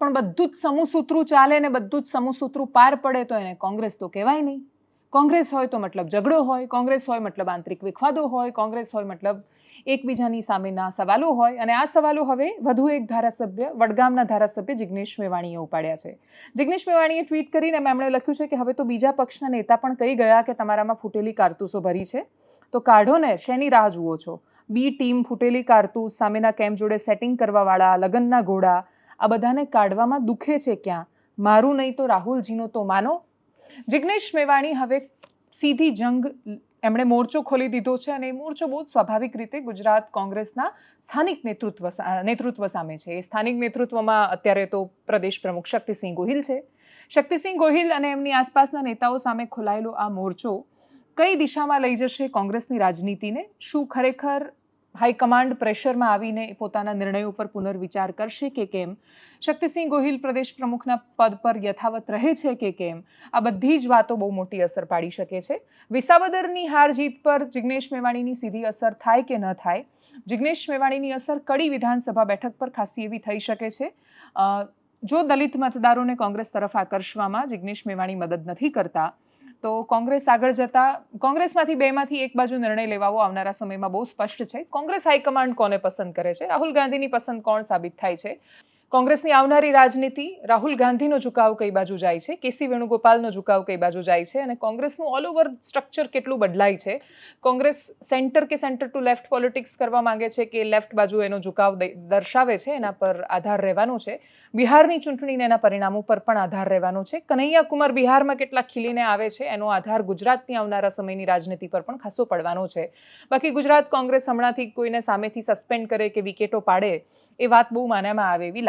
પણ બધું જ સમૂહસૂત્રું ચાલે ને બધું જ સમૂહસૂત્રું પાર પડે તો એને કોંગ્રેસ તો કહેવાય નહીં. કોંગ્રેસ હોય તો મતલબ ઝઘડો હોય, કોંગ્રેસ હોય મતલબ આંતરિક વિખવાદો હોય, કોંગ્રેસ હોય મતલબ એકબીજાની સામેના સવાલો હોય અને આ સવાલો હવે વધુ એક ધારાસભ્ય, વડગામના ધારાસભ્ય જિગ્નેશ મેવાણીએ ઉપાડ્યા છે. જિગ્નેશ મેવાણીએ ટ્વીટ કરીને એમણે લખ્યું છે કે હવે તો બીજા પક્ષના નેતા પણ કહી ગયા કે તમારામાં ફૂટેલી કારતૂસો ભરી છે. તો કાઢો ને, શેની રાહ જુઓ છો? બી ટીમ ફૂટેલી કારતૂસ, સામેના કેમ્પ જોડે સેટિંગ કરવાવાળા, લગ્નના ઘોડા આ બધાને કાઢવામાં દુખે છે ક્યાં? મારું નહીં તો રાહુલજીનો તો માનો. જિગ્નેશ મેવાણી હવે સીધી જંગ એમણે મોરચો ખોલી દીધો છે અને એ મોરચો બહુ સ્વાભાવિક રીતે ગુજરાત કોંગ્રેસના સ્થાનિક નેતૃત્વ નેતૃત્વ સામે છે. એ સ્થાનિક નેતૃત્વમાં અત્યારે તો પ્રદેશ પ્રમુખ શક્તિસિંહ ગોહિલ છે. શક્તિસિંહ ગોહિલ અને એમની આસપાસના નેતાઓ સામે ખોલાયેલો આ મોરચો કઈ દિશામાં લઈ જશે કોંગ્રેસની રાજનીતિને? શું ખરેખર હાઈકમાન્ડ પ્રેશરમાં આવીને પોતાના નિર્ણય ઉપર પુનર્વિચાર કરશે કે કેમ? શક્તિસિંહ ગોહિલ પ્રદેશ પ્રમુખના પદ પર યથાવત રહે છે કે કેમ? આ બધી જ વાતો બહુ મોટી અસર પાડી શકે છે. વિસાવદરની હાર જીત પર જિગ્નેશ મેવાણીની સીધી અસર થાય કે ન થાય? જિગ્નેશ મેવાણીની અસર કડી વિધાનસભા બેઠક પર ખાસી એવી થઈ શકે છે. જો દલિત મતદારોને કોંગ્રેસ તરફ આકર્ષવામાં જિગ્નેશ મેવાણી મદદ નથી કરતા તો કોંગ્રેસ આગળ જતા કોંગ્રેસમાંથી બેમાંથી એક બાજુ નિર્ણય લેવાવો આવનારા સમયમાં બહુ સ્પષ્ટ છે. કોંગ્રેસ હાઈકમાન્ડ કોને પસંદ કરે છે? રાહુલ ગાંધીની પસંદ કોણ સાબિત થાય છે? કોંગ્રેસની આવનારી રાજનીતિ રાહુલ ગાંધીનો ઝુકાવ કઈ બાજુ જાય છે? કેસી વેણુગોપાલનો ઝુકાવ કઈ બાજુ જાય છે? અને કોંગ્રેસનું ઓલ ઓવર સ્ટ્રક્ચર કેટલું બદલાય છે? કોંગ્રેસ સેન્ટર કે સેન્ટર ટુ લેફ્ટ પોલિટિક્સ કરવા માંગે છે કે લેફ્ટ બાજુ એનો ઝુકાવ દર્શાવે છે? એના પર આધાર રહેવાનો છે. બિહારની ચૂંટણીને એના પરિણામો પર પણ આધાર રહેવાનો છે. કનૈયા કુમાર બિહારમાં કેટલા ખીલીને આવે છે? એનો આધાર ગુજરાતની આવનારા સમયની રાજનીતિ પર પણ ખાસો પડવાનો છે. બાકી ગુજરાત કોંગ્રેસ હમણાંથી કોઈને સામેથી સસ્પેન્ડ કરે કે વિકેટો પાડે એ વાત બહુ માન્યામાં આવે એવી